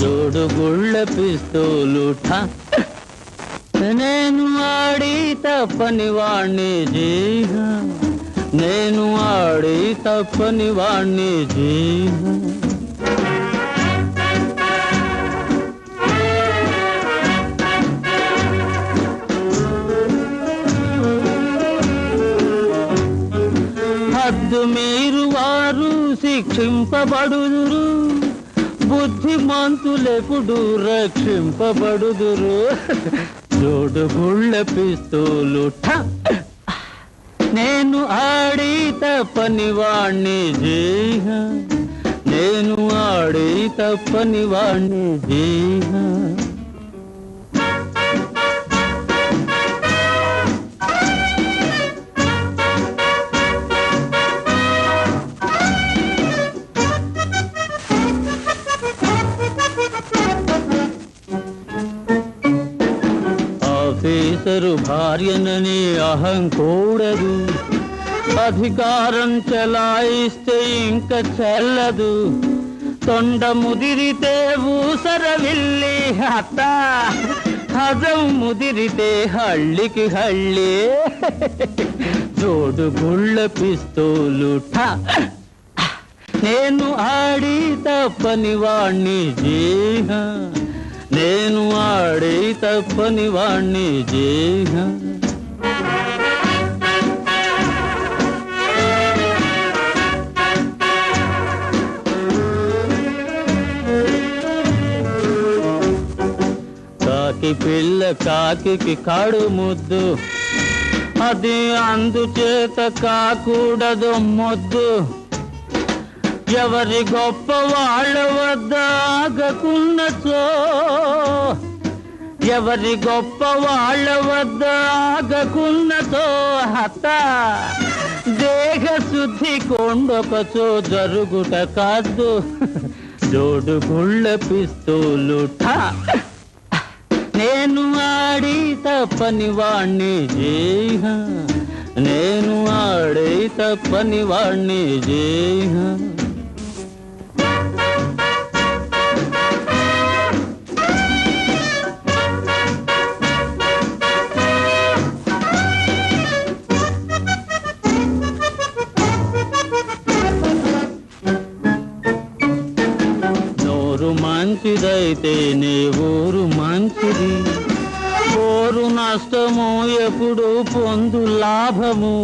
జోడు గుళ్ళ పిస్తోలు ఠా నేను ఆడి తప్పని వాణ్ణి జీహ. నేను ఆడి తప్పని వాణ్ణి జీహ. హద్దు మీరు వారు శిక్షింపబడుదురు. బుద్ధిమంతులెప్పుడు రక్షింపబడుదురు. జోడు గుళ్ళ పిస్తూలు నేను ఆడి తప్పని వాణ్ణి జీహ! నేను ఆడి తప్పని వాణ్ణి జీహ! పేసరు భార్యనని అహం కూడదు. అధికారం చెలాయిస్తే ఇంక చెల్లదు. తొండ ముదిరితే ఊసర విల్లి అత్త హజం ముదిరితే హళ్ళికి హళ్ళి. జోడు గుళ్ళ పిస్తూలు నేను ఆడి తప్పని వాణ్ణి జీహ నేను ఆడి తప్పని వాణ్ణి జేహ. కాకి పిల్ల కాకి కాడు ముద్దు. అది అందుచేత కాకూడదు మొద్దు. ఎవరి గొప్ప వాళ్ళ వద్ద ఆగకున్నచో ఎవరి గొప్ప వాళ్ళ వద్ద ఆగకున్నతో హత? దేహ శుద్ధి కొండొకచో జరుగుట కాదు. జోడు గుళ్ళ పిస్తూలు నేను ఆడి తప్పని వాణ్ణి జేహ! నేను ఆడే తప్పని వాణ్ణి జేహ! మంచిదైతే నీ ఊరు మంచిది. ఓరు నష్టము ఎప్పుడు పొందు లాభము.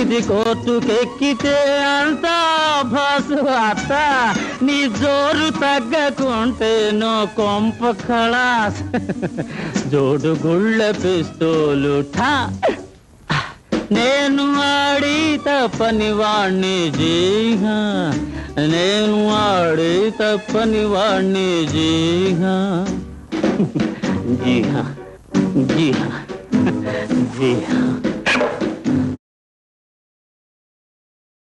ఇది కోర్టుకెక్కితే అంతా భాసు అత్త. నీ జోరు తగ్గకుంటే నో కొంప కళాస్. జోడు గుళ్ళ పిస్తోలు ఠా. నేను ఆడి తప్పని వాణ్ణి జీహా నేను ఆడి తప్పని వాణ్ణి జీహ జీహ జీహ జీహ